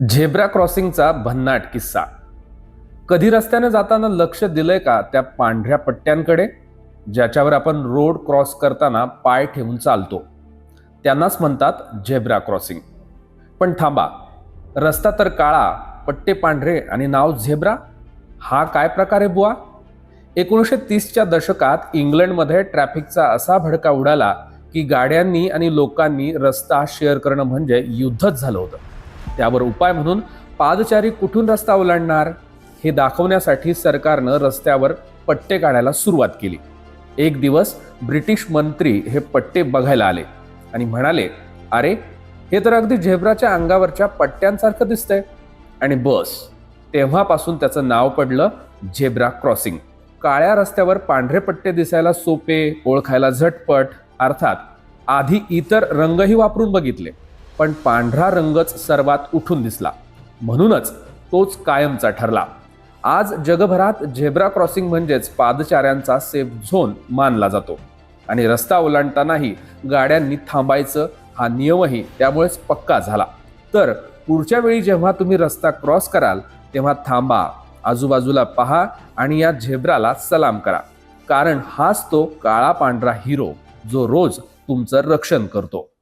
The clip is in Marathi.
झेब्रा क्रॉसिंगचा भन्नाट किस्सा. कधी रस्त्याने जाताना लक्ष दिलंय का त्या पांढऱ्या पट्ट्यांकडे? ज्याच्यावर आपण रोड क्रॉस करताना पाय ठेवून चालतो. त्यांनाच म्हणतात झेब्रा क्रॉसिंग. पण थांबा रस्ता तर काळा पट्टे पांढरे आणि नाव झेब्रा? हा काय प्रकार आहे बुवा? एकोणीसशे तीसच्या दशकात इंग्लंडमध्ये ट्रॅफिकचा असा भडका उडाला की गाड्यांनी आणि लोकांनी रस्ता शेअर करणं म्हणजे युद्धच झालं होतं. त्यावर उपाय म्हणून पादचारी कुठून रस्ता ओलांडणार हे दाखवण्यासाठी सरकारनं रस्त्यावर पट्टे काढायला सुरुवात केली. एक दिवस ब्रिटिश मंत्री हे पट्टे बघायला आले आणि म्हणाले अरे हे तर अगदी झेब्राच्या अंगावरच्या पट्ट्यांसारखं दिसतंय. आणि बस तेव्हापासून त्याचं नाव पडलं झेब्रा क्रॉसिंग. काळ्या रस्त्यावर पांढरे पट्टे दिसायला सोपे ओळखायला झटपट अर्थात आधी इतर रंगही वापरून बघितले. पण पांढरा रंगच सर्वात उठून दिसला. म्हणूनच तोच कायमचा ठरला. आज जगभरात झेब्रा क्रॉसिंग म्हणजेच पादचाऱ्यांचा सेफ झोन मानला जातो. आणि रस्ता ओलांडतानाही गाड्यांनी थांबायचं हा नियमही त्यामुळेच पक्का झाला. तर पुढच्या वेळी जेव्हा तुम्ही रस्ता क्रॉस कराल तेव्हा थांबा आजूबाजूला पहा आणि या झेब्राला सलाम करा. कारण हाच तो काळा पांढरा हिरो जो रोज तुमचं रक्षण करतो.